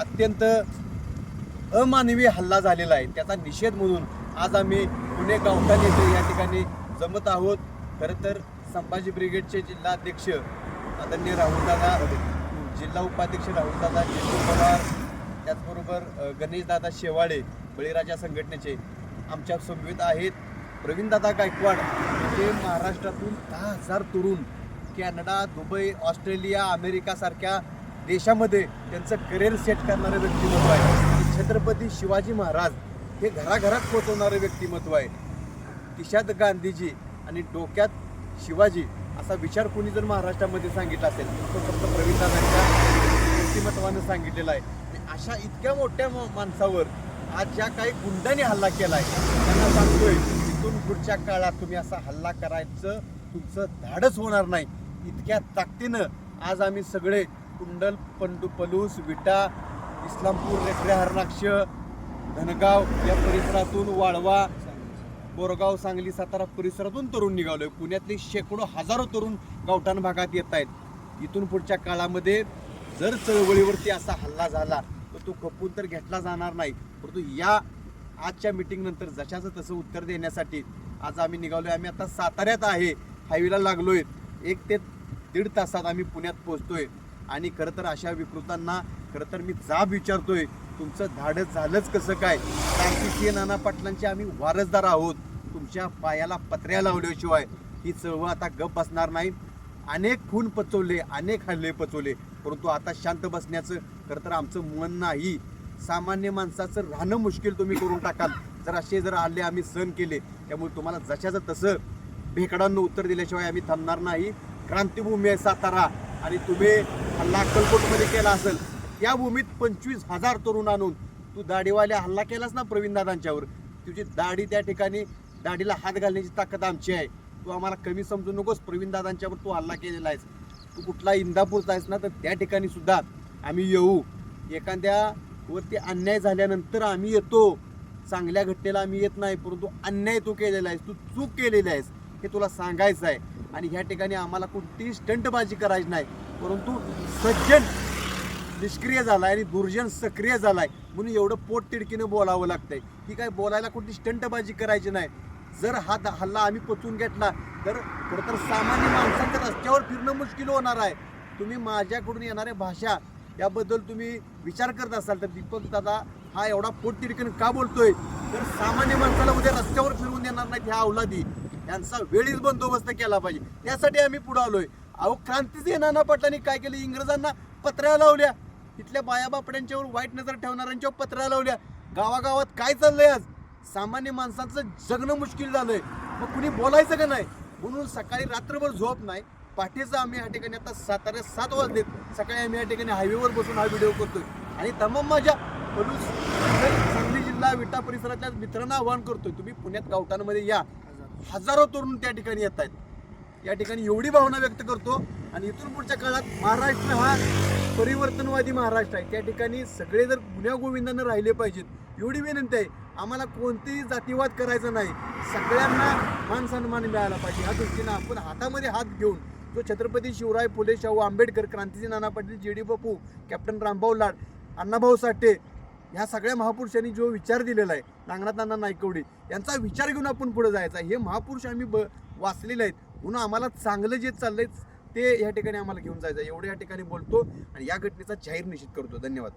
अत्यंत अमानवी हल्ला झालेला आहे. त्याचा निषेध म्हणून आज आम्ही पुणे गावठाण येथे या ठिकाणी जमत आहोत. खरं तर संभाजी ब्रिगेडचे जिल्हाध्यक्ष आदरणीय राहुलदादा जिल्हा उपाध्यक्ष राहुलदादा जितू पवार त्याचबरोबर गणेशदादा शेवाळे बळीराजा संघटनेचे आमच्या समवेत आहेत. प्रवीणदादा गायकवाड हे महाराष्ट्रातून दहा हजार तरुण कॅनडा दुबई ऑस्ट्रेलिया अमेरिकासारख्या देशामध्ये त्यांचं करिअर सेट करणारं व्यक्तिमत्व आहे. छत्रपती शिवाजी महाराज हे घराघरात पोचवणारे व्यक्तिमत्व आहे. किशात गांधीजी आणि डोक्यात शिवाजी असा विचार कोणी जर महाराष्ट्रामध्ये सांगितला असेल तो फक्त प्रवीणदादांच्या व्यक्तिमत्वानं सांगितलेला आहे. आणि अशा इतक्या मोठ्या मा- माणसावर आज ज्या काही गुंडांनी हल्ला केला आहे त्यांना सांगतोय इथून पुढच्या काळात तुम्ही असा हल्ला करायचं तुमचं धाडच होणार नाही. इतक्या ताकदीनं आज आम्ही सगळे कुंडल पंडू पलूस विटा इस्लामपूर रेखरे हरणाक्ष धनगाव या परिसरातून वाळवा बोरगाव सांगली सातारा परिसरातून तरुण निघालोय. पुण्यातले शेकडो हजारो तरुण गावठाण भागात येत आहेत. इथून पुढच्या काळामध्ये जर चळवळीवरती असा हल्ला झाला तर तो खपून तर घेतला जाणार नाही. परंतु या आजच्या मिटिंगनंतर जशाचं तसं उत्तर देण्यासाठी आज आम्ही निघालोय. आम्ही आता साताऱ्यात आहे. हायवेला लागलोय. एक ते दीड तासात आम्ही पुण्यात पोहोचतोय. आणि खरं तर अशा विकृतांना खरं तर मी जाब विचारतोय तुमचं धाडस झालंच कसं काय? क्रांतिसिंह नाना पाटलांचे आम्ही वारसदार आहोत. तुमच्या पायाला पत्र्या लावल्याशिवाय ही चळवळ आता गप बसणार नाही. अनेक खून पचवले अनेक हल्ले पचवले परंतु आता शांत बसण्याचं खरं तर आमचं मन नाही. सामान्य माणसाचं राहणं मुश्किल तुम्ही करून टाकाल. जर असे जर हल्ले आम्ही सहन केले त्यामुळे तुम्हाला जशाचं तसं भेकडांना उत्तर दिल्याशिवाय आम्ही थांबणार नाही. क्रांतिभूमी आहे सातारा. आणि तुम्ही हल्ला अक्कलकोटमध्ये केला असेल त्या भूमीत पंचवीस हजार तरुण आणून तू दाढीवाल्या हल्ला केलास ना प्रवीण दादांच्यावर? तुझी दाढी त्या ठिकाणी दाढीला हात घालण्याची ताकद आमची आहे. तू आम्हाला कमी समजू नकोस प्रवीण दादांच्यावर तू हल्ला केलेला आहेस. तू कुठला इंदापूरचा आहेस ना तर त्या ठिकाणी सुद्धा आम्ही येऊ. एखाद्या वरती अन्याय झाल्यानंतर आम्ही येतो. चांगल्या घटनेला आम्ही येत नाही परंतु अन्याय तू केलेला आहेस तू चूक केलेली आहेस हे तुला सांगायचं आहे. आणि ह्या ठिकाणी आम्हाला कोणतीही स्टंटबाजी करायची नाही. परंतु सज्जन निष्क्रिय झाला आहे आणि दुर्जन सक्रिय झाला आहे म्हणून एवढं पोट तिडकीनं बोलावं लागतंय. की काय बोलायला कोणती स्टंटबाजी करायची नाही. जर हा द- हल्ला आम्ही पचवून घेतला तर खरं तर सामान्य माणसांच्या रस्त्यावर फिरणं मुश्किल होणार आहे. तुम्ही माझ्याकडून येणाऱ्या भाषा याबद्दल तुम्ही विचार करत असाल तर दीपक दादा हा एवढा पोट तिडकीनं का बोलतोय? तर सामान्य माणसाला उद्या रस्त्यावर फिरवून देणार नाहीत ह्या अवलादी यांचा वेळीच बंदोबस्त केला पाहिजे. त्यासाठी आम्ही पुढे आलोय. अहो क्रांतीचे नाना पाटलांनी काय केलं? इंग्रजांना पत्र्या लावल्या. इथल्या बायाबापड्यांच्यावर वाईट नजर ठेवणाऱ्यांच्यावर पत्र्या लावल्या. गावागावात काय चाललंय आज? सामान्य माणसांचं जगणं मुश्किल झालंय. मग कुणी बोलायचं का नाही? म्हणून सकाळी रात्रभर झोप नाही. पाठीचं आम्ही या ठिकाणी आता साताऱ्यात सात वाजलेत. सकाळी आम्ही या ठिकाणी हायवेवर बसून हा व्हिडिओ करतोय. आणि तमाम माझ्या सांगली जिल्हा विटा परिसरातल्या मित्रांना आवाहन करतोय तुम्ही पुण्यात गावठाणमध्ये या. हजारो तरुण त्या ठिकाणी येत आहेत. या ठिकाणी एवढी भावना व्यक्त करतो आणि इथून पुढच्या काळात महाराष्ट्र हा परिवर्तनवादी महाराष्ट्र आहे. त्या ठिकाणी सगळे जर गुन्ह्या गोविंदानं राहिले पाहिजेत एवढी विनंती आहे आम्हाला कोणतेही जातीवाद करायचा नाही. सगळ्यांना मान सन्मान मिळाला पाहिजे. या दृष्टीनं आपण हातामध्ये हात घेऊन जो Chhatrapati Shivray Phule Shahu Ambedkar क्रांतीजी Nana Patil J D Bapu captain Rambhau Lad Annabhau Sathe ह्या सगळ्या महापुरुषांनी जो विचार दिलेला आहे नागनाथ नायकवडी यांचा विचार घेऊन आपण पुढे जायचा आहे. हे महापुरुष आम्ही ब वाचलेले आहेत म्हणून आम्हाला चांगलं जे चाललंय ते या ठिकाणी आम्हाला घेऊन जायचं आहे. एवढं या ठिकाणी बोलतो आणि या घटनेचा जाहीर निषेध करतो धन्यवाद